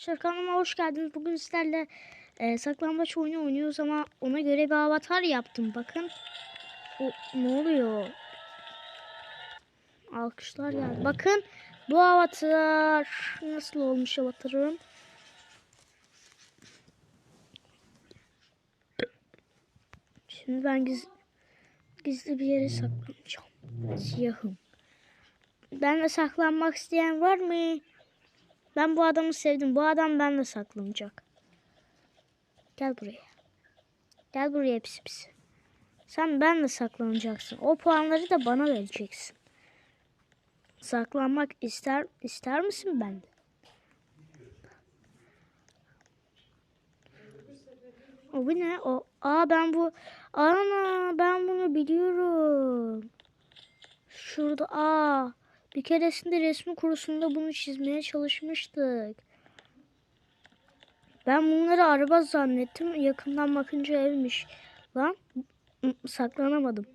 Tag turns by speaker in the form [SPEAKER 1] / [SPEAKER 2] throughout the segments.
[SPEAKER 1] Arkadaşlar kanalıma hoş geldiniz. Bugün sizlerle e, saklambaç oyunu oynuyoruz ama ona göre bir avatar yaptım. Bakın. O, ne oluyor? Alkışlar geldi. Bakın bu avatar nasıl olmuş avatarım. Şimdi ben giz, gizli bir yere saklanacağım. Siyahım. Benle saklanmak isteyen var mı? Ben bu adamı sevdim. Bu adam benimle saklanacak. Gel buraya. Gel buraya pis pis. Sen benimle saklanacaksın. O puanları da bana vereceksin. Saklanmak ister ister misin bende? O bu ne? O aa ben bu ana ben bunu biliyorum. Şurada aa bir keresinde resmi kurusunda bunu çizmeye çalışmıştık. Ben bunları araba zannettim. Yakından bakınca evmiş. Lan saklanamadım.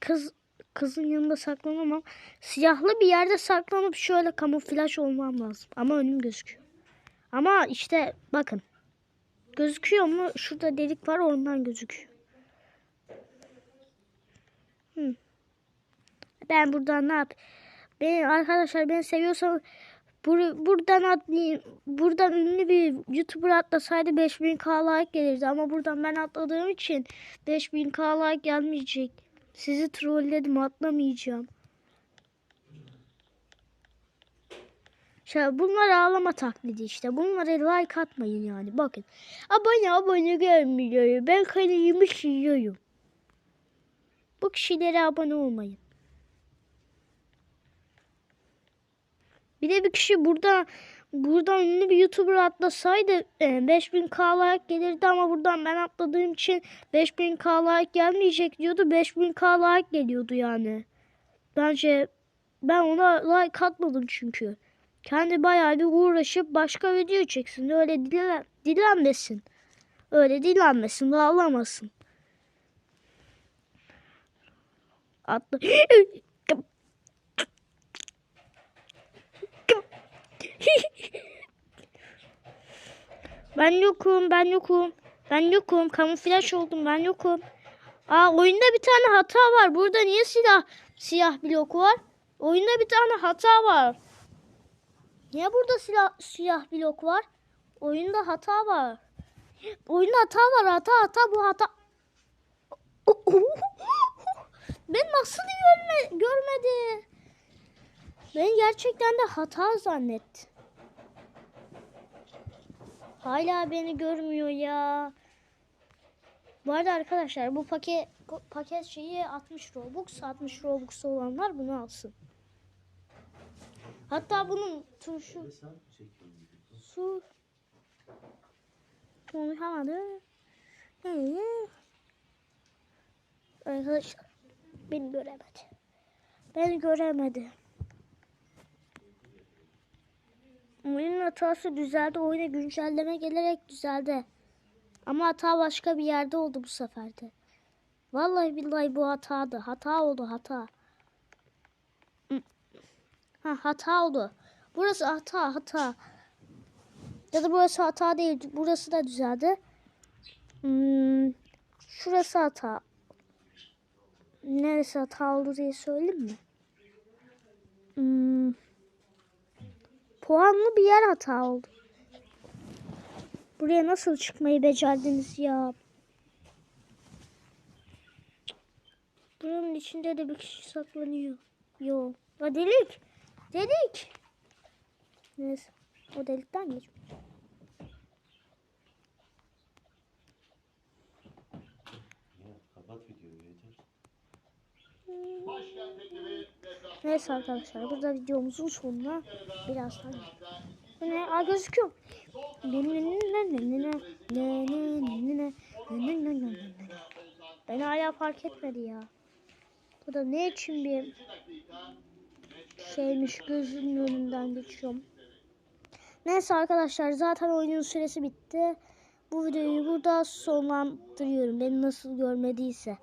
[SPEAKER 1] Kız kızın yanında saklanamam. Siyahlı bir yerde saklanıp şöyle kamuflaj olmam lazım. Ama önüm gözüküyor. Ama işte bakın. Gözüküyor mu? Şurada delik var ondan gözüküyor. Ben buradan ne yap? Beni arkadaşlar beni seviyorsanız bur buradan atlayayım. Buradan ünlü bir YouTuber atlasaydı 5000k like gelirdi ama buradan ben atladığım için 5000k like gelmeyecek. Sizi trolledim atlamayacağım. Şey, bunlar ağlama taklidi işte. Bunlara like atmayın yani. Bakın. Abone abone gelmiyor. Ben kalemi yiyorum. Bu kişilere abone olmayın. Bir de bir kişi burada buradan ünlü bir YouTuber atlasaydı e, 5000k like gelirdi ama buradan ben atladığım için 5000k like gelmeyecek diyordu. 5000k like geliyordu yani. Bence ben ona like atmadım çünkü. Kendi bayağı bir uğraşıp başka video çeksin. Öyle dilen, dilenmesin. Öyle dilenmesin. Ağlamasın. Atla. ben yokum, ben yokum. Ben yokum. Kamuflaj oldum, ben yokum. Aa oyunda bir tane hata var. Burada niye silah siyah blok var? Oyunda bir tane hata var. Niye burada silah siyah blok var? Oyunda hata var. Oyunda hata var. Hata hata bu hata. Ben nasıl görme, görmedi? Ben gerçekten de hata zannetti. Hala beni görmüyor ya. Bu arada arkadaşlar bu paket paket şeyi 60 Robux. 60 Robux olanlar bunu alsın. Hatta bunun turşu su konuşamadı. Arkadaşlar beni göremedi. Beni göremedi. Oyunun hatası düzeldi. Oyuna güncelleme gelerek düzeldi. Ama hata başka bir yerde oldu bu seferde. Vallahi billahi bu hatadı. Hata oldu hata. Ha hata oldu. Burası hata hata. Ya da burası hata değil. Burası da düzeldi. Hmm, şurası hata. Neresi hata oldu diye söyleyeyim mi? Hmm, puanlı bir yer hata oldu. Buraya nasıl çıkmayı becerdiniz ya? Buranın içinde de bir kişi saklanıyor. Yo. La delik. Delik. Neyse. O delikten geç.
[SPEAKER 2] Kapat videoyu yeter.
[SPEAKER 1] Neyse arkadaşlar burada videomuzun sonuna birazdan ne? Aa gözüküyor. Beni hala fark etmedi ya. Bu da ne için bir şeymiş gözünün önünden geçiyorum. Neyse arkadaşlar zaten oyunun süresi bitti. Bu videoyu burada sonlandırıyorum. Beni nasıl görmediyse.